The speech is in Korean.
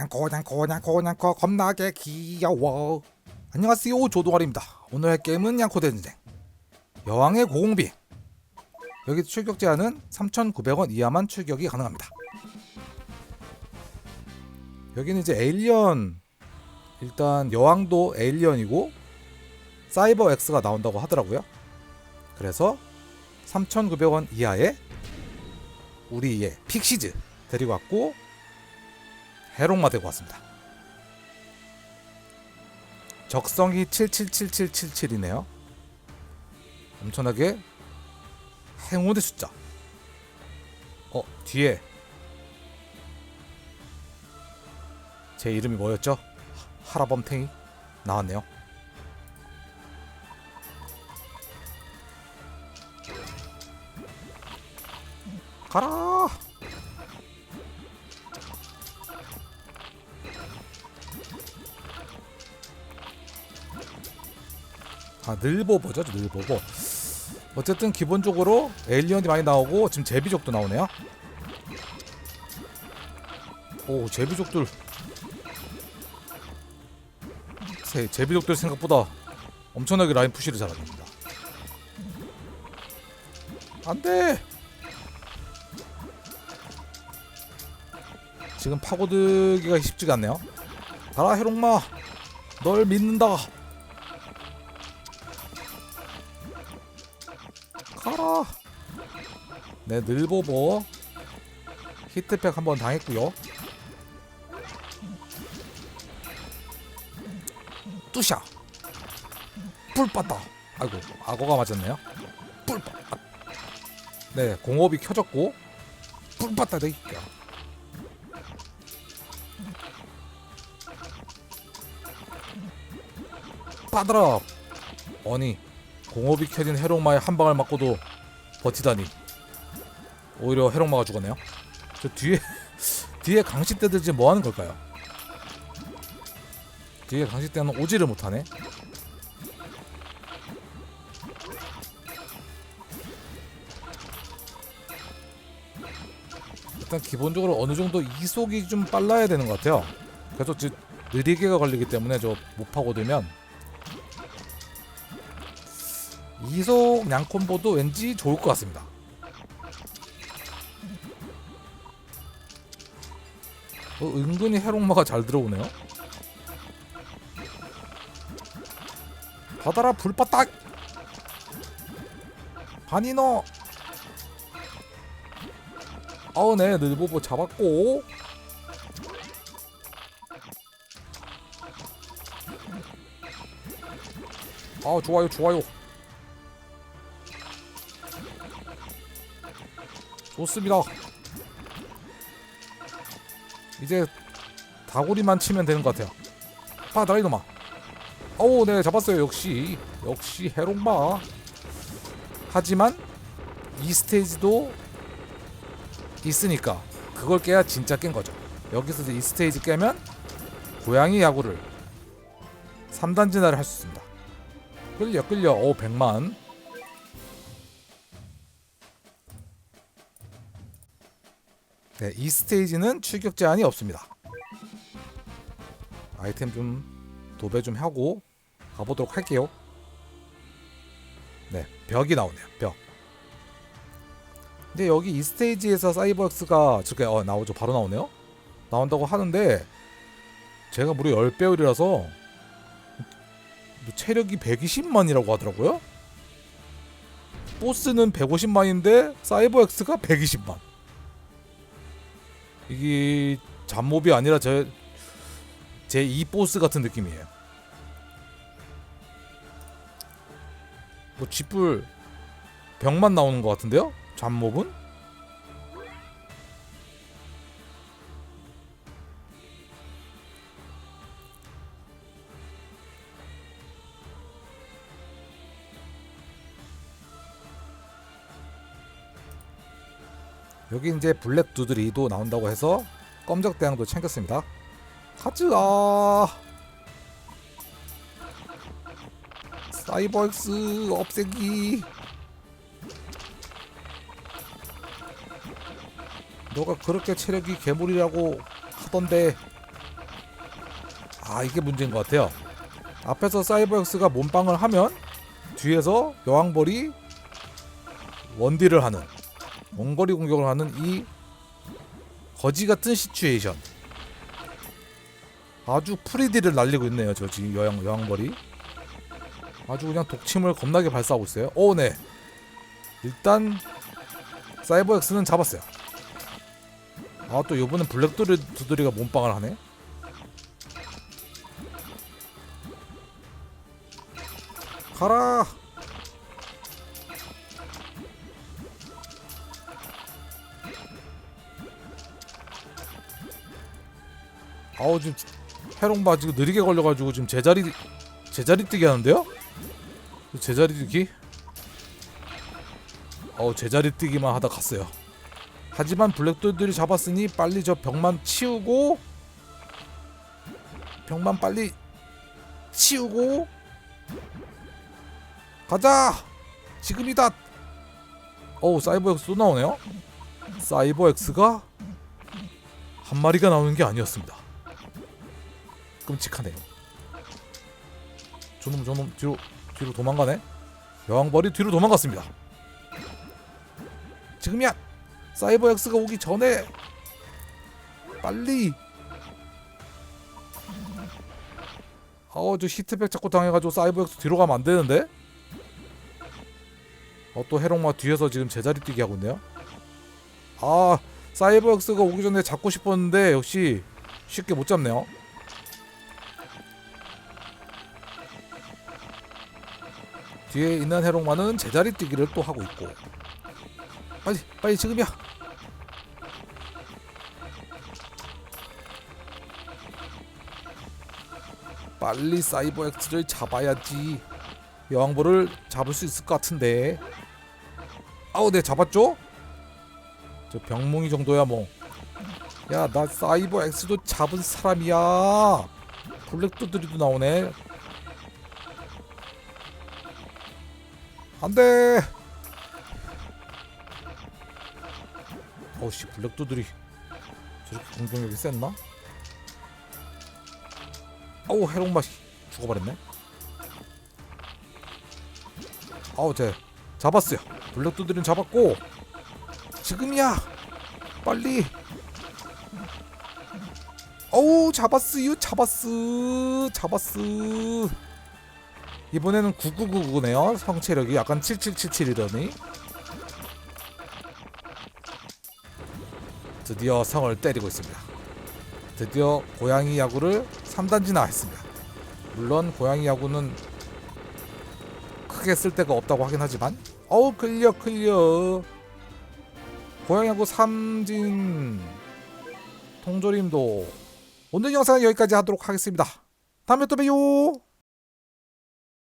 냥코 냥코 냥코 냥코 겁나게 귀여워. 안녕하세요 조동아리입니다. 오늘 할 게임은 냥코 대전쟁 여왕의 고공비. 여기 출격 제한은 3,900원 이하만 출격이 가능합니다. 여기는 이제 에일리언. 일단 여왕도 에일리언이고 사이버 X가 나온다고 하더라고요. 그래서 3,900원 이하의 우리의 픽시즈 데리고 왔고 해롱마 데리고 왔습니다. 적성이 777777이네요. 엄청나게 행운의 숫자. 어 뒤에 제 이름이 뭐였죠? 하라범탱이 나왔네요. 가라. 아 늘보보죠 늘보보. 어쨌든 기본적으로 에일리언이 많이 나오고 지금 제비족도 나오네요. 오 제비족들. 제, 제비족들 생각보다 엄청나게 라인 푸시를 잘합니다. 안돼! 지금 파고들기가 쉽지가 않네요. 가라 해롱마. 널 믿는다 가라. 네, 늘보보 히트팩 한번 당했고요. 뚜샤. 뿔 빠다. 아이고, 악어가 맞았네요. 뿔 빠. 아. 네, 공업이 켜졌고 뿔 빠다 네. 빠드라. 아니, 공업이 켜진 해롱마의 한 방을 맞고도 버티다니. 오히려 해롱마가 죽었네요. 저 뒤에 뒤에 강식대들 지금 뭐 하는 걸까요? 뒤에 강식대는 오지를 못하네. 일단 기본적으로 어느 정도 이속이 좀 빨라야 되는 것 같아요. 계속 지- 느리게가 걸리기 때문에 저 못 파고들면 이속 냥콤보도 왠지 좋을 것 같습니다. 어, 은근히 해롱마가 잘 들어오네요. 받아라 불바닥 바니너 아우 네 늘보보 잡았고 아 좋아요 좋아요 좋습니다. 이제 다구리만 치면 되는 것 같아요. 받아라 이놈아. 어우 네 잡았어요. 역시 역시 해롱마. 하지만 이 스테이지도 있으니까 그걸 깨야 진짜 깬 거죠. 여기서 이제 이 스테이지 깨면 고양이 야구를 3단 진화를 할 수 있습니다. 끌려 끌려 오 100만 네, 이 스테이지는 출격 제한이 없습니다. 아이템 좀 도배 좀 하고 가보도록 할게요. 네, 벽이 나오네요. 벽. 근데 여기 이 스테이지에서 사이버엑스가 저게 어, 나오죠. 바로 나오네요. 나온다고 하는데 제가 무려 10배율이라서 뭐 체력이 120만이라고 하더라고요. 보스는 150만인데 사이버엑스가 120만. 이게 잡몹이 아니라 제제이 보스 같은 느낌이에요. 뭐 쥐뿔 병만 나오는 것 같은데요? 잡몹은? 여기 이제 블랙 두드리도 나온다고 해서 껌적 대왕도 챙겼습니다. 가즈아 사이버엑스 없애기 너가 그렇게 체력이 괴물이라고 하던데 아 이게 문제인 것 같아요. 앞에서 사이버엑스가 몸빵을 하면 뒤에서 여왕벌이 원딜을 하는 원거리 공격을 하는 이 거지 같은 시츄에이션. 아주 프리디를 날리고 있네요. 저 지금 여왕 여왕벌이 아주 그냥 독침을 겁나게 발사하고 있어요. 오 네. 일단 사이버 엑스는 잡았어요. 아또 이번엔 블랙도리 두드리가 몸빵을 하네. 가라. 아우 지금 해롱바 지금 느리게 걸려가지고 지금 제자리 제자리 뛰기 하는데요? 제자리 뛰기? 어우 제자리 뛰기만 하다 갔어요. 하지만 블랙돌들이 잡았으니 빨리 저 벽만 치우고 벽만 빨리 치우고 가자 지금이다 어우 사이버엑스 또 나오네요 사이버엑스가 한 마리가 나오는 게 아니었습니다 끔찍하네요. 저놈 저놈 뒤로 뒤로 도망가네? 여왕벌이 뒤로 도망갔습니다. 지금이야! 사이버엑스가 오기 전에 빨리 어우 저 히트백 자꾸 당해가지고 사이버엑스 뒤로 가면 안 되는데? 어또 해롱마 뒤에서 지금 제자리 뛰기 하고 있네요. 아 사이버엑스가 오기 전에 잡고 싶었는데 역시 쉽게 못 잡네요 뒤에 있는 해롱마는 제자리 뛰기를 또 하고 있고. 빨리 빨리 지금이야. 빨리 사이버 엑스를 잡아야지. 여왕벌을 잡을 수 있을 것 같은데. 아우 네 잡았죠? 저 병몽이 정도야 뭐. 야 나 사이버 엑스도 잡은 사람이야. 블랙도드리도 나오네 안돼. 어우씨 블랙도들이 저렇게 공격력이 셌나? 아우 해롱 맛이 죽어버렸네. 아우 제 잡았어요. 블랙도들은 잡았고 지금이야. 빨리. 어우 잡았어요 잡았어 잡았어 이번에는 9999네요 성체력이 약간 7777이더니 드디어 성을 때리고 있습니다. 드디어 고양이 야구를 3단지나 했습니다. 물론 고양이 야구는 크게 쓸 데가 없다고 하긴 하지만 어우 클리어 클리어 고양이 야구 3진 통조림도 오늘 영상은 여기까지 하도록 하겠습니다. 다음에 또 봬요.